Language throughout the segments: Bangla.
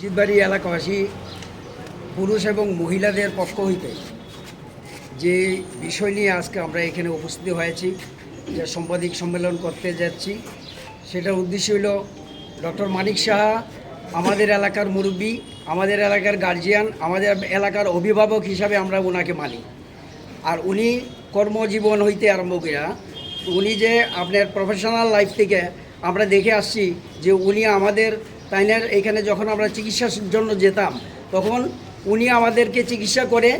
জিতবাড়ি এলাকাবাসী, পুরুষ এবং মহিলাদের পক্ষ হইতে যে বিষয় নিয়ে আজকে আমরা এখানে উপস্থিত হয়েছি, যে সাংবাদিক সম্মেলন করতে যাচ্ছি, সেটার উদ্দেশ্য হইল ডক্টর মানিক সাহা, আমাদের এলাকার মুরব্বী, আমাদের এলাকার গার্জিয়ান আমাদের এলাকার অভিভাবক হিসাবে আমরা ওনাকে মানি। আর উনি কর্মজীবন হইতে আরম্ভ করিয়া, উনি যে আপনার প্রফেশনাল লাইফ থেকে আমরা দেখে আসছি যে উনি আমাদের তাইনের এখানে যখন আমরা চিকিৎসার জন্য যেতাম, তখন উনি আমাদেরকে চিকিৎসা করে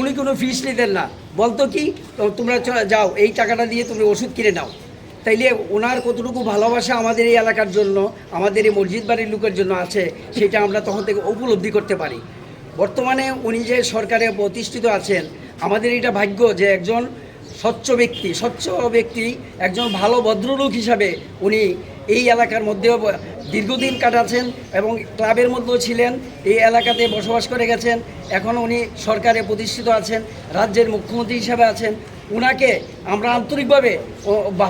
উনি কোনো ফিস নিতেন না। বলতো কি তোমরা যাও, এই টাকাটা দিয়ে তুমি ওষুধ কিনে নাও। তাইলে ওনার কতটুকু ভালোবাসা আমাদের এই এলাকার জন্য, আমাদের এই মসজিদ বাড়ির লোকের জন্য আছে, সেটা আমরা তখন থেকে উপলব্ধি করতে পারি। বর্তমানে উনি যে সরকারে প্রতিষ্ঠিত আছেন, আমাদের এটা ভাগ্য যে একজন স্বচ্ছ ব্যক্তি স্বচ্ছ ব্যক্তি, একজন ভালো ভদ্রলোক হিসাবে উনি এই এলাকার মধ্যেও দীর্ঘদিন কাটাচ্ছেন এবং ক্লাবের মধ্যেও ছিলেন, এই এলাকাতে বসবাস করে গেছেন। এখন উনি সরকারে প্রতিষ্ঠিত আছেন, রাজ্যের মুখ্যমন্ত্রী হিসাবে আছেন। উনাকে আমরা আন্তরিকভাবে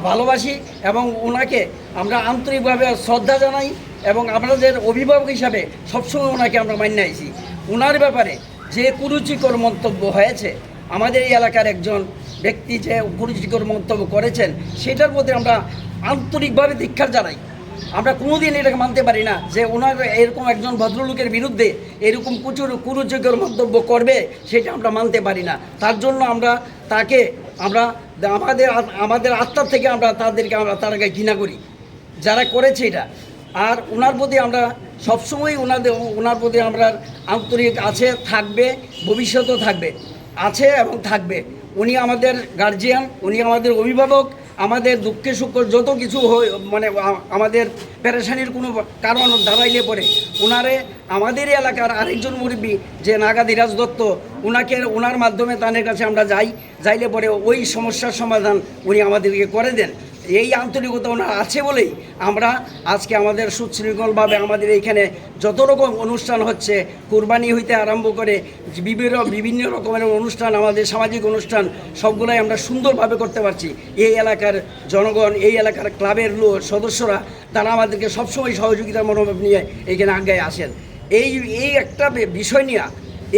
ভালোবাসি এবং ওনাকে আমরা আন্তরিকভাবে শ্রদ্ধা জানাই এবং আপনাদের অভিভাবক হিসাবে সবসময় ওনাকে আমরা মান্য আইছি। ওনার ব্যাপারে যে কুরুচিকর মন্তব্য হয়েছে, আমাদের এই এলাকার একজন ব্যক্তি যে কুরুচিকর মন্তব্য করেছেন, সেটার প্রতি আমরা আন্তরিকভাবে ধিক্ষার জানাই। আমরা কোনোদিন এটাকে মানতে পারি না যে ওনার এরকম একজন ভদ্রলোকের বিরুদ্ধে এরকম প্রচুর কুরুচিকর মন্তব্য করবে, সেটা আমরা মানতে পারি না। তার জন্য আমরা তাকে, আমরা আমাদের আমাদের আত্মার থেকে আমরা তাদেরকে আমরা তাদেরকে ঘৃণা করি। যারা করেছে এটা। আর ওনার প্রতি আমরা সবসময় ওনাদের, ওনার প্রতি আমরা আন্তরিক আছে, থাকবে, ভবিষ্যতেও থাকবে, আছে এবং থাকবে। উনি আমাদের গার্জিয়ান উনি আমাদের অভিভাবক আমাদের দুঃখে সুখ যত কিছু হয় মানে আমাদের পেরেশানির কোনো কারণ দাঁড়াইলে পরে ওনারে আমাদের এলাকার আরেকজন মুরব্বী যে নাগা ধীরাজ দত্ত ওনাকে ওনার মাধ্যমে তাদের কাছে আমরা যাই, যাইলে পরে ওই সমস্যার সমাধান উনি আমাদেরকে করে দেন। এই আন্তরিকতা ওনার আছে বলেই আমরা আজকে আমাদের সুশৃঙ্খলভাবে আমাদের এইখানে যত রকম অনুষ্ঠান হচ্ছে, কুরবানি হইতে আরম্ভ করে বিভিন্ন বিভিন্ন রকমের অনুষ্ঠান, আমাদের সামাজিক অনুষ্ঠান, সবগুলাই আমরা সুন্দরভাবে করতে পারছি। এই এলাকার জনগণ, এই এলাকার ক্লাবের লোক, সদস্যরা, তারা আমাদেরকে সবসময় সহযোগিতার মনোভাব নিয়ে এখানে আগায় আসেন। এই এই একটা বিষয় নিয়ে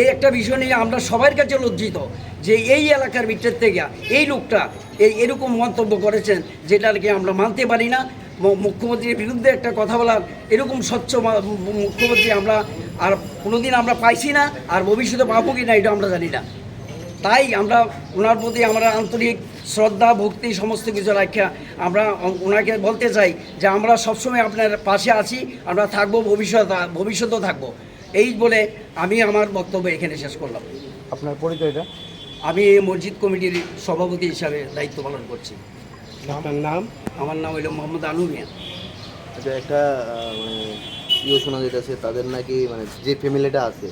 এই একটা বিষয় নিয়ে আমরা সবার কাছে লজ্জিত যে এই এলাকার ভিতর থেকে এই লোকটা এই এরকম মন্তব্য করেছেন যেটাকে আমরা মানতে পারি না। মুখ্যমন্ত্রীর বিরুদ্ধে একটা কথা বলার এরকম স্বচ্ছ মুখ্যমন্ত্রী আমরা আর কোনোদিন আমরা পাইছি না আর ভবিষ্যতে পাবো কি না এটা আমরা জানি না। তাই আমরা ওনার প্রতি আমরা আন্তরিক শ্রদ্ধা, ভক্তি, সমস্ত কিছু রাখা আমরা ওনাকে বলতে চাই যে আমরা সবসময় আপনার পাশে আছি, আমরা থাকব ভবিষ্যৎ ভবিষ্যতেও থাকব। এই বলে আমি আমার বক্তব্য এখানে শেষ করলাম। আপনার পরিচয়টা? আমি এই মসজিদ কমিটির সভাপতি হিসাবে দায়িত্ব পালন করছি। আপনার নাম? আমার নাম হইল মোহাম্মদ আনু মিয়া। আচ্ছা একটা মানে ইয়ে শোনা যেতেছে তাদের নাকি মানে যে ফ্যামিলিটা আছে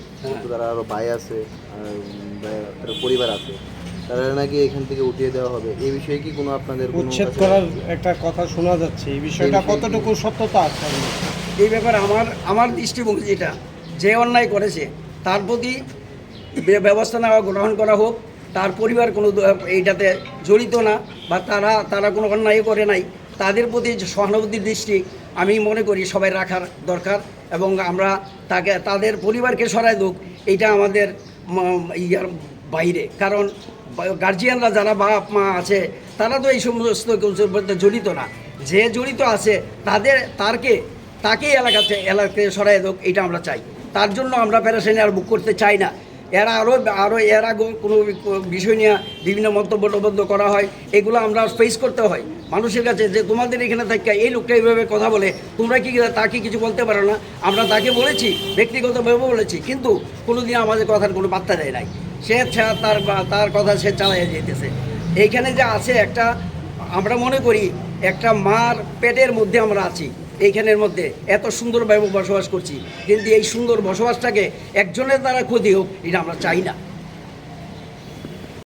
তারা আরও ভাই আছে আর তার পরিবার আছে তারা নাকি এখান থেকে উঠিয়ে দেওয়া হবে? এই বিষয়ে কি কোনো আপনাদের উচ্ছেদ করার একটা কথা শোনা যাচ্ছে এই বিষয়টা কতটুকু সত্যতা আছে? এই ব্যাপারে আমার আমার দৃষ্টিভঙ্গি যেটা যে অন্যায় করেছে, তার প্রতি ব্যবস্থা নেওয়া, গ্রহণ করা হোক, তার পরিবার কোনো এইটাতে জড়িত না বা তারা তারা কোনো অন্যায় করে নাই, তাদের প্রতি সহানুভূতির দৃষ্টি আমি মনে করি সবাই রাখার দরকার এবং আমরা তাকে, তাদের পরিবারকে সরাই দুক, এইটা আমাদের ইয়ার বাইরে। কারণ গার্জিয়ানরা যারা বাপ, মা আছে, তারা তো এই সমস্ত জড়িত না। যে জড়িত আছে, তাদের, তারকে, তাকেই এলাকাতে এলাকাতে সরাই হোক এটা আমরা চাই। তার জন্য আমরা প্যারাসাইনে আর বুক করতে চাই না। এরা আরও আরও এর আগে কোনো বিষয় নিয়ে বিভিন্ন মন্তব্য টবদ্ধ করা হয়, এগুলো আমরা ফেস করতে হয়। মানুষের কাছে যে তোমাদের এখানে থেকে এই লোকটা এইভাবে কথা বলে, তোমরা কি, তাকে কিছু বলতে পারো না? আমরা তাকে বলেছি, ব্যক্তিগতভাবে বলেছি, কিন্তু কোনোদিন আমাদের কথার কোনো বার্তা দেয় নাই। সে তার তার কথা সে চালাইয়া যেতেছে এইখানে যে আছে একটা, আমরা মনে করি, একটা মার পেটের মধ্যে আমরা আছি। এইখানের মধ্যে এত সুন্দরভাবে বসবাস করছি। কিন্তু এই সুন্দর বসবাসটাকে একজনের দ্বারা ক্ষতি হোক, এটা আমরা চাই না।